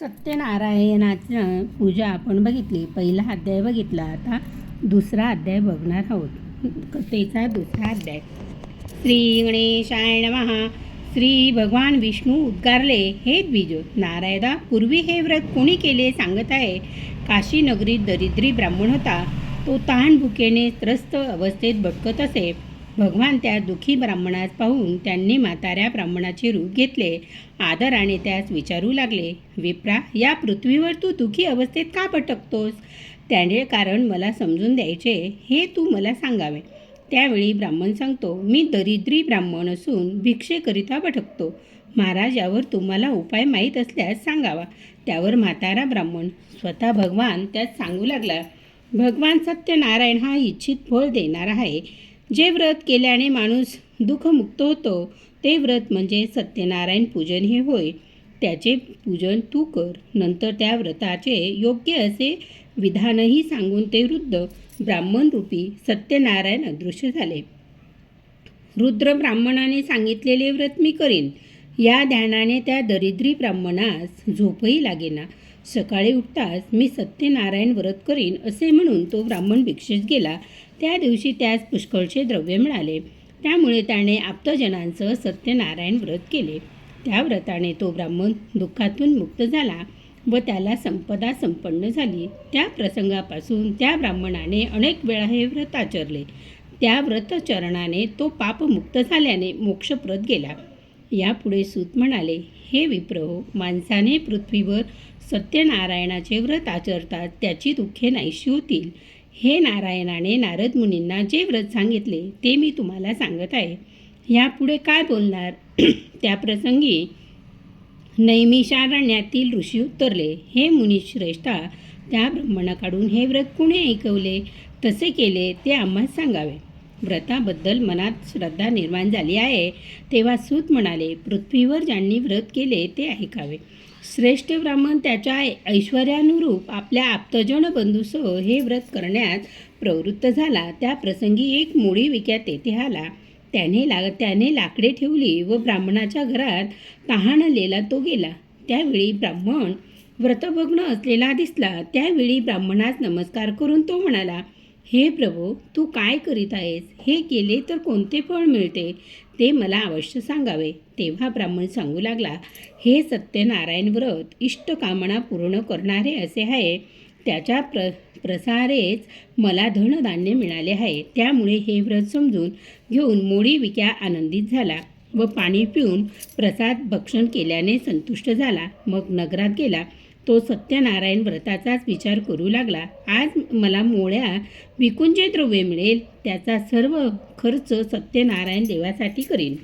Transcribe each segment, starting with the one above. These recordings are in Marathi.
सत्यनारायणाचं पूजा आपण बघितली. पहिला अध्याय बघितला. आता दुसरा अध्याय बघणार आहोत. कथेचा दुसरा अध्याय. श्री गणेशाय महा श्री भगवान विष्णू उद्गारले. हे द्विज नारायणा पूर्वी हे व्रत कोणी केले सांगत आहे? काशी नगरीत दरिद्री ब्राह्मण होता. तो तहान भुकेने त्रस्त अवस्थेत भटकत असे. भगवान त्या दुःखी ब्राह्मणास पाहून त्यांनी म्हाताऱ्या ब्राह्मणाचे रूप घेतले. आदराने त्यास विचारू लागले विप्रा या पृथ्वीवर तू दुःखी अवस्थेत का भटकतोस? त्याने कारण मला समजून द्यायचे हे तू मला सांगावे. त्यावेळी ब्राह्मण सांगतो मी दरिद्री ब्राह्मण असून भिक्षेकरिता भटकतो. महाराज यावर तुम्हाला उपाय माहीत असल्यास सांगावा. त्यावर म्हातारा ब्राह्मण स्वतः भगवान त्यात सांगू लागला भगवान सत्यनारायण हा इच्छित फळ देणारा आहे. जे व्रत केल्याने माणूस दुःखमुक्त होतो ते व्रत म्हणजे सत्यनारायण पूजन हे होय. त्याचे पूजन तू कर नंतर त्या व्रताचे योग्य असे विधानही सांगून ते वृद्ध ब्राह्मण रूपी सत्यनारायण अदृश्य झाले. रुद्र ब्राह्मणाने सांगितलेले व्रत मी करीन. या ध्यानाने त्या दरिद्री ब्राह्मणास झोपही लागेना. सकाळी उठताच मी सत्यनारायण व्रत करीन असे म्हणून तो ब्राह्मण भिक्षेस गेला. त्या दिवशी त्यास पुष्कळचे द्रव्य मिळाले. त्यामुळे त्याने आप्तजनांसह सत्यनारायण व्रत केले. त्या व्रताने तो ब्राह्मण दुःखातून मुक्त झाला व त्याला संपदा संपन्न झाली. त्या प्रसंगापासून त्या ब्राह्मणाने अनेक वेळा हे व्रत आचरले. त्या व्रतचरणाने तो पापमुक्त झाल्याने मोक्षप्रत गेला. यापुढे सूत म्हणाले हे विप्रहो माणसाने पृथ्वीवर सत्यनारायणाचे व्रत आचरतात त्याची दुःखे नाहीशी होतील. हे नारायणाने नारद मुनींना जे व्रत सांगितले ते मी तुम्हाला सांगत आहे. यापुढे काय बोलणार? त्या प्रसंगी नैमिषारण्यातील ऋषी उत्तरले हे मुनिश्रेष्ठा त्या ब्राह्मणाकडून हे व्रत कुणी ऐकवले? तसे केले ते आम्हाला सांगावे. व्रताबद्दल मनात श्रद्धा निर्माण झाली आहे. तेव्हा सूत म्हणाले पृथ्वीवर ज्यांनी व्रत केले ते ऐकावे. श्रेष्ठ ब्राह्मण त्याच्या ऐश्वर्यानुरूप आपल्या आप्तजन बंधूसह हे व्रत करण्यात प्रवृत्त झाला. त्या प्रसंगी एक मुळी विक्यात तेथे आला. त्याने ला त्याने लाकडे ठेवली व ब्राह्मणाच्या घरात तहाणलेला तो गेला. त्यावेळी ब्राह्मण व्रतभग्न असलेला दिसला. त्यावेळी ब्राह्मणास नमस्कार करून तो म्हणाला हे प्रभू तू काय करीत आहेस? हे केले तर कोणते फळ मिळते? ते मला अवश्य सांगावे. तेव्हा ब्राह्मण सांगू लागला हे सत्यनारायण व्रत इष्टकामना पूर्ण करणारे असे आहे. त्याच्या प्र प्रसारेच मला धनधान्य मिळाले आहे. त्यामुळे हे व्रत समजून घेऊन मोडी विक्या आनंदित झाला व पाणी पिऊन प्रसाद भक्षण केल्याने संतुष्ट झाला. मग नगरात गेला. तो सत्यनारायण व्रताचाच विचार करू लागला. आज मला मोळ्या विकून जे द्रव्य मिळेल त्याचा सर्व खर्च सत्यनारायण देवासाठी करीन.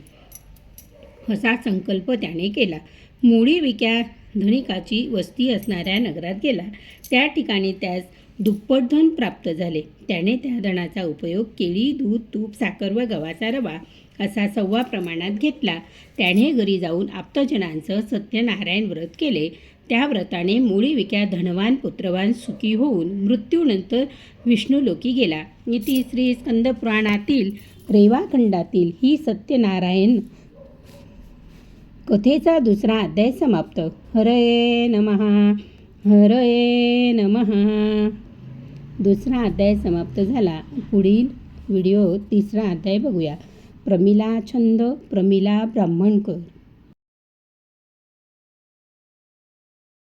असा संकल्प त्याने केला. मोळी विक्या धनिकाची वस्ती असणाऱ्या नगरात गेला. त्या ठिकाणी त्यास दुप्पट धन प्राप्त झाले. त्याने त्या धनाचा उपयोग केळी दूध तूप साखर व गव्हाचा रवा असा सव्वा प्रमाणात घेतला. त्याने घरी जाऊन आप्तजनांसह सत्यनारायण व्रत केले. त्या व्रताने मुळी विक्या धनवान पुत्रवान सुखी होऊन मृत्यूनंतर विष्णुलोकी गेला. इति श्री स्कंदपुराणातील रेवाखंडातील ही सत्यनारायण कथेचा दुसरा अध्याय समाप्त. हरये नमः हरये नमः. दुसरा अध्याय समाप्त झाला. पुढील व्हिडिओ तिसरा अध्याय बघूया. प्रमिला छंद प्रमिला ब्राह्मणकर.